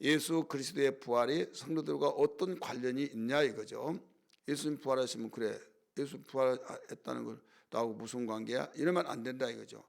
예수 그리스도의 부활이 성도들과 어떤 관련이 있냐 이거죠. 예수님 부활하시면 그래. 예수 부활했다는 걸 나하고 무슨 관계야? 이러면 안 된다 이거죠.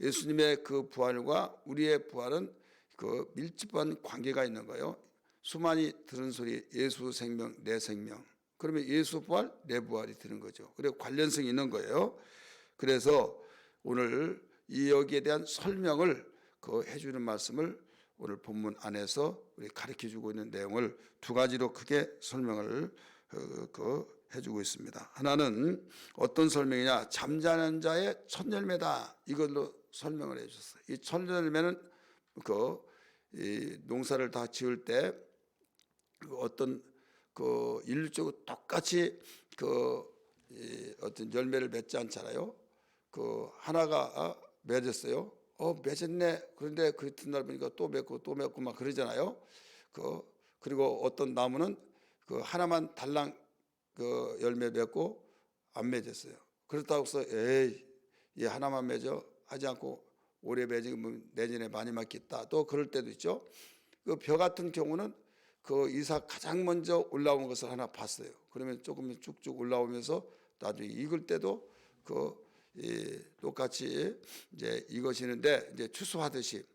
예수님의 그 부활과 우리의 부활은 그 밀집한 관계가 있는 거예요. 수많이 들은 소리 예수 생명 내 생명. 그러면 예수 부활 내 부활이 되는 거죠. 그래 관련성이 있는 거예요. 그래서 오늘 이 여기에 대한 설명을 그 해주는 말씀을 오늘 본문 안에서 우리 가르쳐 주고 있는 내용을 두 가지로 크게 설명을 어, 그 해주고 있습니다. 하나는 어떤 설명이냐? 잠자는 자의 첫 열매다. 이걸로 설명을 해주셨어요. 이 첫 열매는 그이 농사를 다 지을 때그 어떤 그 인류적으로 똑같이 그이 어떤 열매를 맺지 않잖아요. 그 하나가 아, 맺었어요. 어 맺었네. 그런데 그 이튿날 보니까 또 맺고 또 맺고 막 그러잖아요. 그 그리고 어떤 나무는 그 하나만 달랑 그 열매 맺고 안 맺었어요. 그렇다고 해서 에이 이 하나만 맺어 하지 않고 올해 맺으면 내년에 많이 맞겠다. 또 그럴 때도 있죠. 그 벼 같은 경우는 그 이사 가장 먼저 올라온 것을 하나 봤어요. 그러면 조금 쭉쭉 올라오면서 나중에 익을 때도 그 이, 똑같이 이제 익어지는데 이제 추수하듯이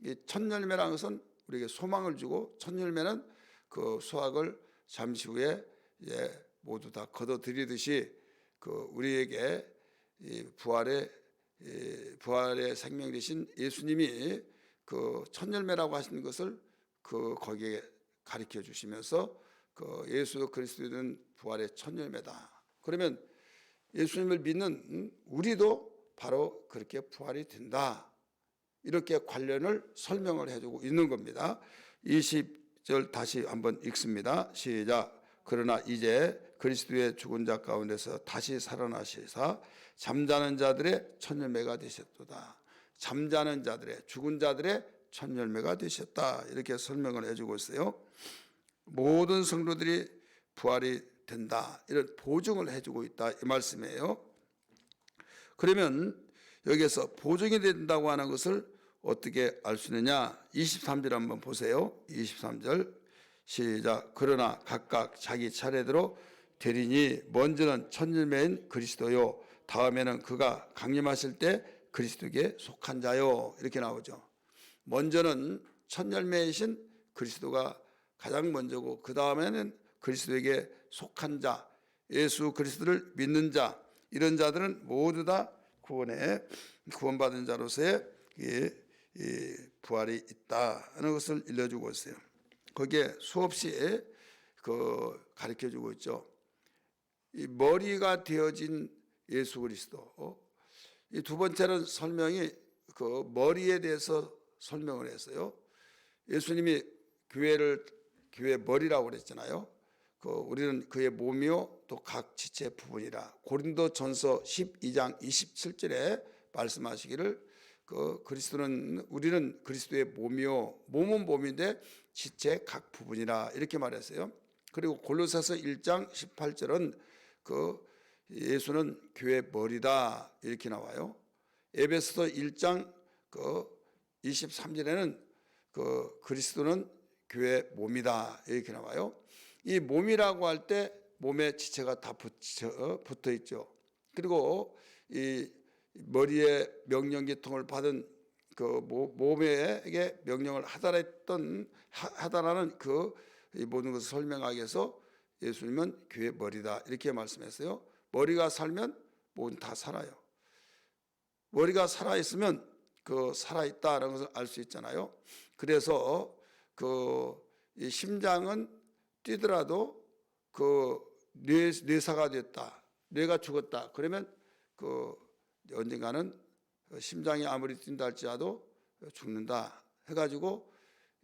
이 첫열매라는 것은 우리에게 소망을 주고 첫열매는 그 수확을 잠시 후에 예, 모두 다 거둬들이듯이 그 우리에게 이 부활의 이 부활의 생명 되신 예수님이 그 첫열매라고 하시는 것을 그 거기에 가르쳐 주시면서 그 예수 그리스도는 부활의 첫 열매다. 그러면 예수님을 믿는 우리도 바로 그렇게 부활이 된다. 이렇게 관련을 설명을 해주고 있는 겁니다. 20절 다시 한번 읽습니다. 시작. 그러나 이제 그리스도의 죽은 자 가운데서 다시 살아나시사 잠자는 자들의 첫 열매가 되셨도다. 잠자는 자들의 죽은 자들의 첫 열매가 되셨다. 이렇게 설명을 해주고 있어요. 모든 성도들이 부활이 된다. 이런 보증을 해주고 있다. 이 말씀이에요. 그러면 여기에서 보증이 된다고 하는 것을 어떻게 알 수 있느냐? 23절 한번 보세요. 23절 시작. 그러나 각각 자기 차례대로 되리니 먼저는 천일매인 그리스도요. 다음에는 그가 강림하실 때 그리스도에게 속한 자요. 이렇게 나오죠. 먼저는 첫 열매이신 그리스도가 가장 먼저고 그 다음에는 그리스도에게 속한 자, 예수 그리스도를 믿는 자 이런 자들은 모두 다 구원에 구원받은 자로서의 부활이 있다는 것을 일러주고 있어요. 거기에 수없이 그 가르쳐 주고 있죠. 이 머리가 되어진 예수 그리스도. 이 두 번째는 설명이 그 머리에 대해서 설명을 했어요. 예수님이 교회를 교회 머리라고 그랬잖아요. 그 우리는 그의 몸이요 또 각 지체 부분이라 고린도 전서 12장 27절에 말씀하시기를 그 그리스도는 우리는 그리스도의 몸이요 몸은 몸인데 지체 각 부분이라 이렇게 말했어요. 그리고 골로새서 1장 18절은 그 예수는 교회 머리다 이렇게 나와요. 에베소서 1장 그 23절에는 그 그리스도는 교회 몸이다 이렇게 나와요. 이 몸이라고 할 때 몸에 지체가 다 붙여, 어, 붙어 있죠. 그리고 이 머리에 명령기통을 받은 그 몸에게 명령을 하달했던 하달하는 그 모든 것을 설명하기 위해서 예수님은 교회 머리다 이렇게 말씀했어요. 머리가 살면 모든 다 살아요. 머리가 살아 있으면 그 살아 있다라는 것을 알 수 있잖아요. 그래서 그 심장은 뛰더라도 그 뇌, 뇌사가 됐다. 뇌가 죽었다. 그러면 그 언젠가는 심장이 아무리 뛴다 할지라도 죽는다. 해가지고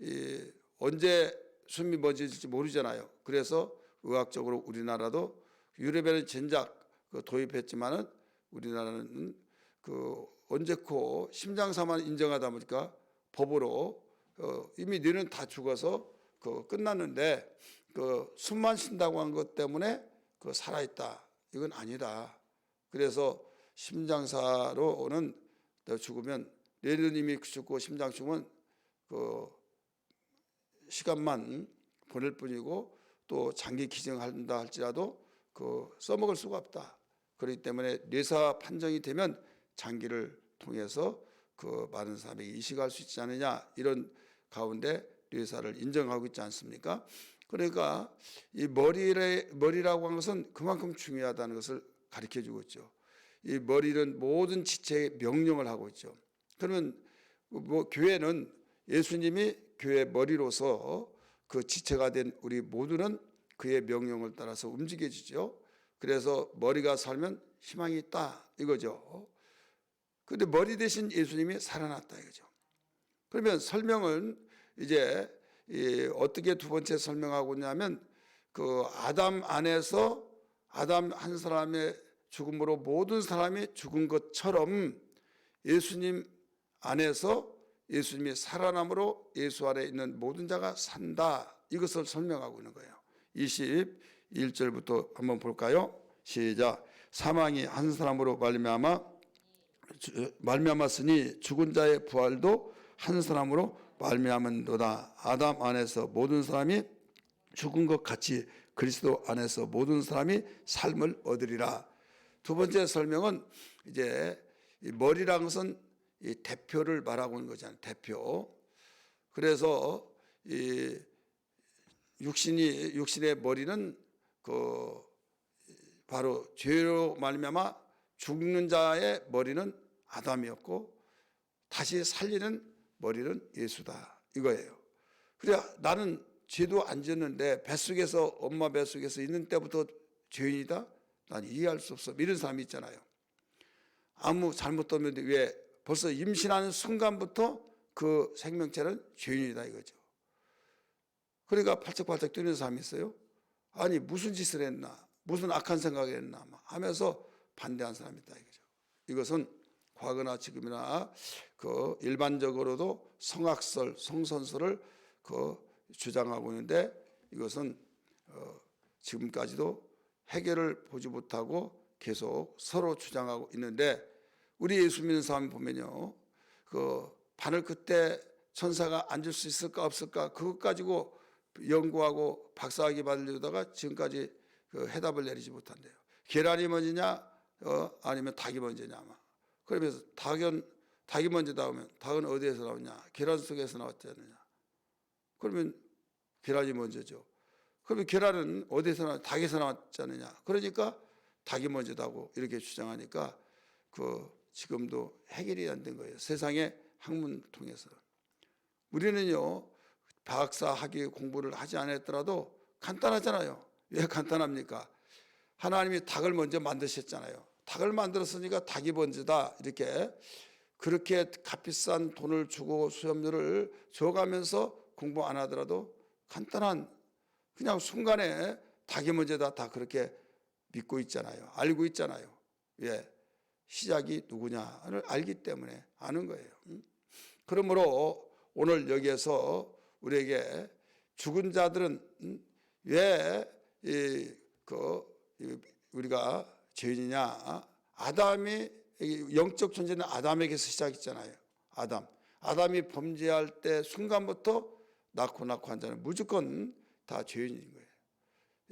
이 언제 숨이 멎을지 모르잖아요. 그래서 의학적으로 우리나라도 유럽에는 진작 그 도입했지만은 우리나라는 그 언제코 심장사만 인정하다 보니까 법으로 어, 이미 너는 다 죽어서 그 끝났는데 그 숨만 쉰다고 한 것 때문에 그 살아있다. 이건 아니다. 그래서 심장사로는 죽으면 뇌는 이미 죽고 심장 죽으면 그 시간만 보낼 뿐이고 또 장기 기증한다 할지라도 그 써먹을 수가 없다. 그렇기 때문에 뇌사 판정이 되면 장기를 통해서 그 많은 사람에게 이식할 수 있지 않느냐 이런 가운데 뇌사를 인정하고 있지 않습니까? 그러니까 이 머리를 머리라고 하는 것은 그만큼 중요하다는 것을 가르쳐 주고 있죠. 이 머리는 모든 지체의 명령을 하고 있죠. 그러면 뭐 교회는 예수님이 교회 머리로서 그 지체가 된 우리 모두는 그의 명령을 따라서 움직여지죠. 그래서 머리가 살면 희망이 있다 이거죠. 근데 머리 대신 예수님이 살아났다 이거죠. 그러면 설명은 이제 이 어떻게 두 번째 설명하고 있냐면 그 아담 안에서 아담 한 사람의 죽음으로 모든 사람이 죽은 것처럼 예수님 안에서 예수님이 살아남으로 예수 안에 있는 모든 자가 산다. 이것을 설명하고 있는 거예요. 21절부터 한번 볼까요? 시작. 사망이 한 사람으로 말미암아 주- 말미암았으니 죽은 자의 부활도 한 사람으로 말미암은도다. 아담 안에서 모든 사람이 죽은 것 같이 그리스도 안에서 모든 사람이 삶을 얻으리라. 두 번째 설명은 이제 이 머리라는 것은 이 대표를 말하고 있는 거잖아요. 대표. 그래서 이 육신이 육신의 머리는 그 바로 죄로 말미암아 죽는 자의 머리는 아담이었고 다시 살리는 머리는 예수다 이거예요. 그래 나는 죄도 안 지었는데 뱃속에서 엄마 뱃속에서 있는 때부터 죄인이다. 난 이해할 수 없어. 이런 사람이 있잖아요. 아무 잘못도 없는데 왜 벌써 임신하는 순간부터 그 생명체는 죄인이다 이거죠. 그러니까 팔짝팔짝 뛰는 사람이 있어요. 아니 무슨 짓을 했나, 무슨 악한 생각을 했나 막 하면서 반대한 사람이 있다 이거죠. 이것은 과거나 지금이나 그 일반적으로도 성악설, 성선설을 그 주장하고 있는데 이것은 어 지금까지도 해결을 보지 못하고 계속 서로 주장하고 있는데 우리 예수 믿는 사람 보면요. 그 바늘 끝에 천사가 앉을 수 있을까 없을까 그것 가지고 연구하고 박사학위 받으려다가 지금까지 그 해답을 내리지 못한대요. 계란이 먼저냐 어, 아니면 닭이 먼저냐 아마. 그러면서 닭은 닭이 먼저 나오면 닭은 어디에서 나오냐? 계란 속에서 나왔지 않느냐? 그러면 계란이 먼저죠. 그러면 계란은 어디서 나 닭에서 나왔지 않느냐? 그러니까 닭이 먼저다고 이렇게 주장하니까 그 지금도 해결이 안 된 거예요. 세상의 학문 통해서. 우리는요, 박사 학위 공부를 하지 않았더라도 간단하잖아요. 왜 간단합니까? 하나님이 닭을 먼저 만드셨잖아요. 닭을 만들었으니까 닭이 먼저다. 이렇게 그렇게 값비싼 돈을 주고 수업료를 줘가면서 공부 안 하더라도 간단한 그냥 순간에 닭이 먼저다. 다 그렇게 믿고 있잖아요. 알고 있잖아요. 왜? 시작이 누구냐를 알기 때문에 아는 거예요. 음? 그러므로 오늘 여기에서 우리에게 죽은 자들은 음, 왜이 그 우리가 죄인이냐? 아담이 이 영적 존재는 아담에게서 시작했잖아요. 아담. 아담이 범죄할 때 순간부터 낳고 낳고 한 자는 무조건 다 죄인인 거예요.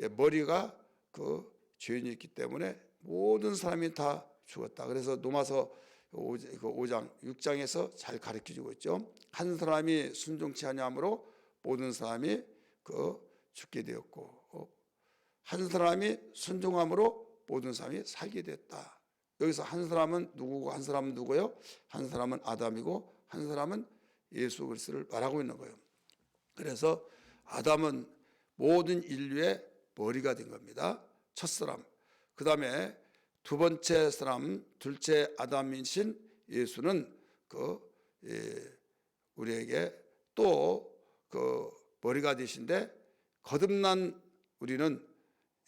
예, 머리가 그 죄인이었기 때문에 모든 사람이 다 죽었다. 그래서 노마서 5장, 6장에서 잘 가르쳐 주고 있죠. 한 사람이 순종치 아니함으로 모든 사람이 그 죽게 되었고 어, 한 사람이 순종함으로 모든 사람이 살게 됐다. 여기서 한 사람은 누구고 한 사람은 누구요? 한 사람은 아담이고 한 사람은 예수 그리스도를 말하고 있는 거예요. 그래서 아담은 모든 인류의 머리가 된 겁니다. 첫 사람. 그 다음에 두 번째 사람, 둘째 아담이신 예수는 그 예, 우리에게 또 그 머리가 되신데 거듭난 우리는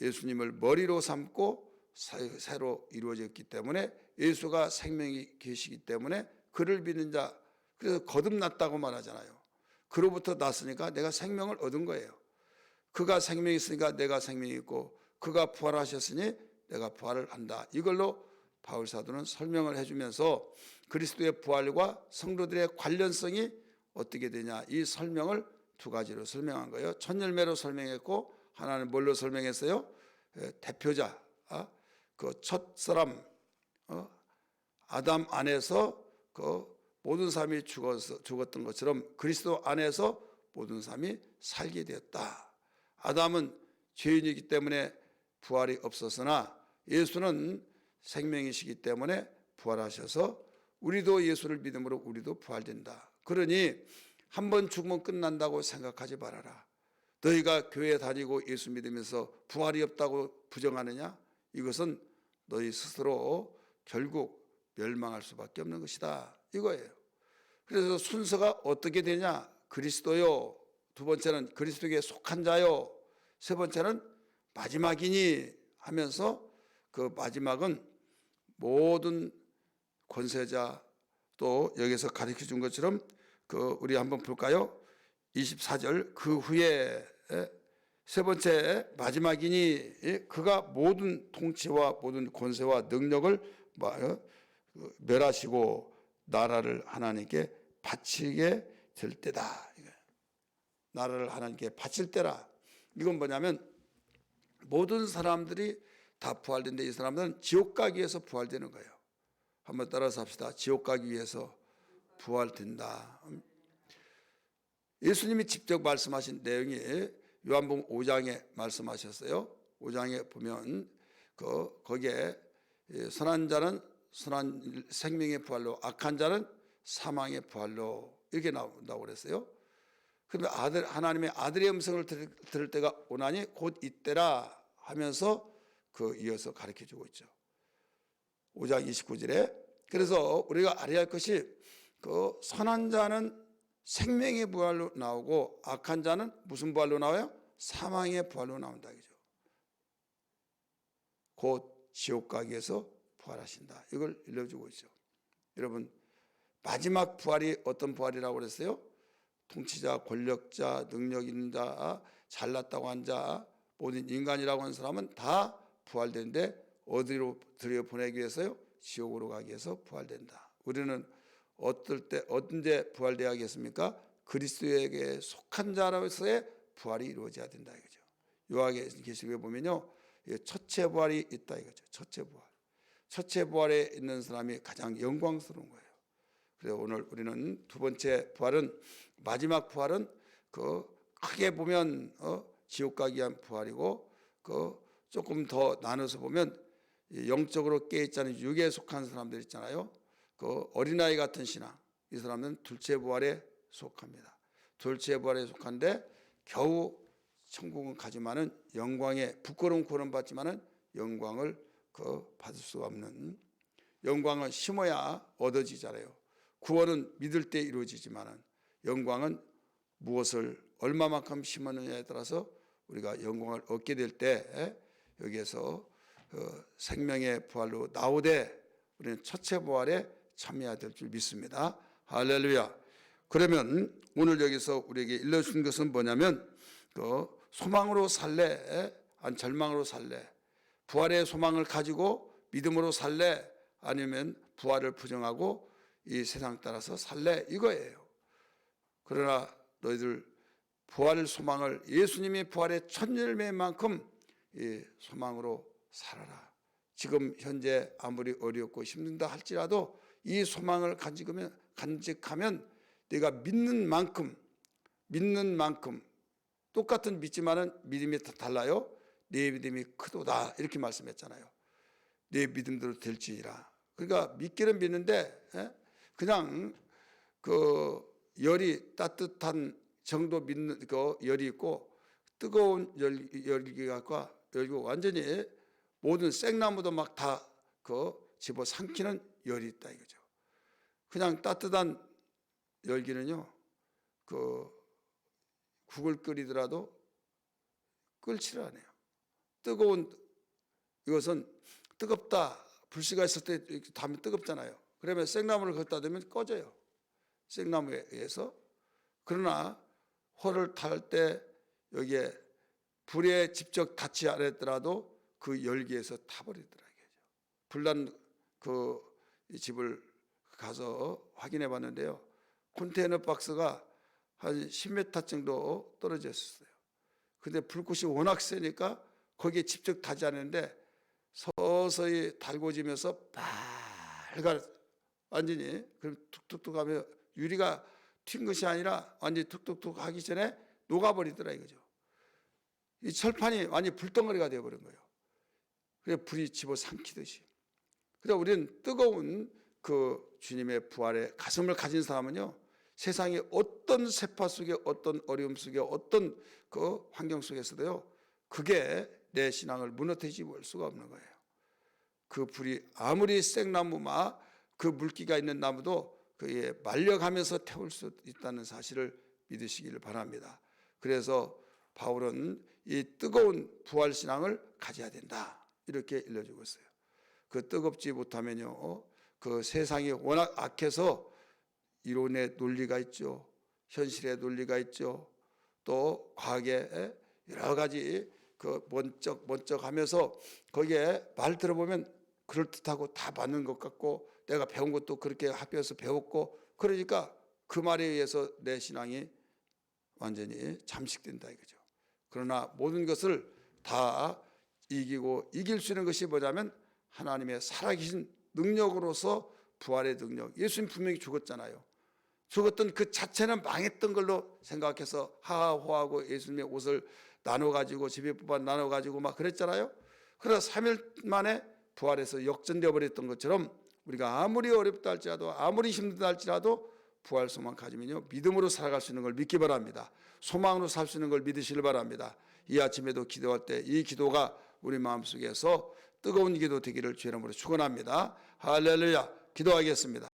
예수님을 머리로 삼고 사- 새로 이루어졌기 때문에 예수가 생명이 계시기 때문에 그를 믿는 자 그래서 거듭났다고 말하잖아요. 그로부터 났으니까 내가 생명을 얻은 거예요. 그가 생명이 있으니까 내가 생명이 있고 그가 부활하셨으니 내가 부활을 한다. 이걸로 바울 사도는 설명을 해주면서 그리스도의 부활과 성도들의 관련성이 어떻게 되냐 이 설명을 두 가지로 설명한 거예요. 첫 열매로 설명했고 하나는 뭘로 설명했어요? 에, 대표자, 아, 그첫 사람 어? 아담 안에서 그 모든 삶이 죽어서 죽었던 것처럼 그리스도 안에서 모든 삶이 살게 되었다. 아담은 죄인이기 때문에 부활이 없었으나 예수는 생명이시기 때문에 부활하셔서 우리도 예수를 믿음으로 우리도 부활된다. 그러니 한 번 죽으면 끝난다고 생각하지 말아라. 너희가 교회 다니고 예수 믿으면서 부활이 없다고 부정하느냐? 이것은 너희 스스로 결국 멸망할 수밖에 없는 것이다. 이거예요. 그래서 순서가 어떻게 되냐? 그리스도요. 두 번째는 그리스도에게 속한 자요. 세 번째는 마지막이니 하면서 그 마지막은 모든 권세자 또 여기서 가르쳐 준 것처럼 그 우리 한번 볼까요? 24절 그 후에 세 번째 마지막이니 그가 모든 통치와 모든 권세와 능력을 뭐, 어, 그 멸하시고 나라를 하나님께 바치게 될 때다. 나라를 하나님께 바칠 때라. 이건 뭐냐면 모든 사람들이 다 부활된데 이 사람들은 지옥 가기 위해서 부활되는 거예요. 한번 따라서 합시다. 지옥 가기 위해서 부활된다. 예수님이 직접 말씀하신 내용이 요한복음 5장에 말씀하셨어요. 5장에 보면 그 거기에 선한 자는 선한 생명의 부활로 악한 자는 사망의 부활로 이렇게 나온다고 그랬어요. 그러면 아들 하나님의 아들의 음성을 들, 들을 때가 오나니 곧 이때라 하면서 그 이어서 가르쳐 주고 있죠. 5장 29절에 그래서 우리가 알아야 할 것이 그 선한 자는 생명의 부활로 나오고 악한 자는 무슨 부활로 나와요? 사망의 부활로 나온다 그죠. 곧 지옥 가기에서 부활하신다. 이걸 일러주고 있죠. 여러분 마지막 부활이 어떤 부활이라고 그랬어요? 통치자, 권력자, 능력 있는 자, 잘났다고 한 자, 모든 인간이라고 하는 사람은 다 부활되는데 어디로 들여 보내기 위해서요? 지옥으로 가기 위해서 부활된다. 우리는 어떨 때 언제 부활되야겠습니까? 그리스도에게 속한 자로서의 부활이 이루어져야 된다 이거죠. 요한계시록에 보면요, 첫째 부활이 있다 이거죠. 첫째 부활. 첫째 부활에 있는 사람이 가장 영광스러운 거예요. 그래서 오늘 우리는 두 번째 부활은 마지막 부활은 그 크게 보면 어, 지옥 가기 위한 부활이고 그 조금 더 나눠서 보면 영적으로 깨 있잖아요. 육에 속한 사람들 있잖아요. 그 어린아이 같은 신앙 이 사람은 둘째 부활에 속합니다. 둘째 부활에 속한데 겨우 천국은 가지만은 영광에 부끄러운 구원 받지만은 영광을 그 받을 수 없는 영광을 심어야 얻어지잖아요. 구원은 믿을 때 이루어지지만은 영광은 무엇을 얼마만큼 심었느냐에 따라서 우리가 영광을 얻게 될 때 여기에서 그 생명의 부활로 나오되 우리는 첫째 부활에 참여해야 될 줄 믿습니다. 할렐루야. 그러면 오늘 여기서 우리에게 일러준 것은 뭐냐면 그 소망으로 살래, 안 절망으로 살래, 부활의 소망을 가지고 믿음으로 살래, 아니면 부활을 부정하고 이 세상 따라서 살래 이거예요. 그러나 너희들 부활 소망을 예수님의 부활의 첫 열매만큼 이 소망으로 살아라. 지금 현재 아무리 어렵고 힘든다 할지라도 이 소망을 간직하면 간직하면 내가 믿는 만큼 믿는 만큼 똑같은 믿지만은 믿음이 다 달라요. 내 믿음이 크도다 이렇게 말씀했잖아요. 내 믿음대로 될지니라. 그러니까 믿기는 믿는데 예? 그냥 그 열이 따뜻한 정도 믿는 그 열이 있고 뜨거운 열, 열기가 열고 완전히 모든 생나무도 막 다 그 집어 삼키는 열이 있다 이거죠. 그냥 따뜻한 열기는요, 그 국을 끓이더라도 끓지를 않아요. 뜨거운 이것은 뜨겁다 불씨가 있을 때 담이 뜨겁잖아요. 그러면 생나무를 걷다 대면 꺼져요. 생나무에 의해서 그러나 호를 탈 때 여기에 불에 직접 닿지 않았더라도 그 열기에서 타버리더라 이거죠. 불난 그 집을 가서 확인해 봤는데요. 컨테이너 박스가 한 10m 정도 떨어져 있었어요. 근데 불꽃이 워낙 세니까 거기에 직접 타지 않는데 서서히 달궈지면서 빨간 완전히 그럼 툭툭툭 하면 유리가 튄 것이 아니라 완전히 툭툭툭 하기 전에 녹아버리더라 이거죠. 이 철판이 완전히 불덩어리가 되어버린 거예요. 그래 불이 집어 삼키듯이. 그래서 우리는 뜨거운 그 주님의 부활의 가슴을 가진 사람은요 세상의 어떤 세파 속에 어떤 어려움 속에 어떤 그 환경 속에서도요 그게 내 신앙을 무너뜨리지 볼 수가 없는 거예요. 그 불이 아무리 생나무마 그 물기가 있는 나무도 그에 말려가면서 태울 수 있다는 사실을 믿으시기를 바랍니다. 그래서 바울은 이 뜨거운 부활 신앙을 가져야 된다 이렇게 일러주고 있어요. 그 뜨겁지 못하면요 그 세상이 워낙 악해서 이론의 논리가 있죠, 현실의 논리가 있죠, 또 과학의 여러 가지 그 번쩍 번쩍 하면서 거기에 말 들어보면 그럴 듯하고 다 맞는 것 같고 내가 배운 것도 그렇게 학교에서 배웠고 그러니까 그 말에 의해서 내 신앙이 완전히 잠식된다 이거죠. 그러나 모든 것을 다 이기고 이길 수 있는 것이 뭐냐면 하나님의 살아계신 능력으로서 부활의 능력. 예수님 분명히 죽었잖아요. 죽었던 그 자체는 망했던 걸로 생각해서 하하호하고 예수님의 옷을 나눠 가지고 집에 뽑아 나눠 가지고 막 그랬잖아요. 그러나 3일 만에 부활해서 역전되어 버렸던 것처럼 우리가 아무리 어렵다 할지라도 아무리 힘들다 할지라도 부활 소망 가지면요 믿음으로 살아갈 수 있는 걸 믿기 바랍니다. 소망으로 살 수 있는 걸 믿으시길 바랍니다. 이 아침에도 기도할 때 이 기도가 우리 마음속에서 뜨거운 기도 되기를 주의 이름으로 축원합니다. 할렐루야. 기도하겠습니다.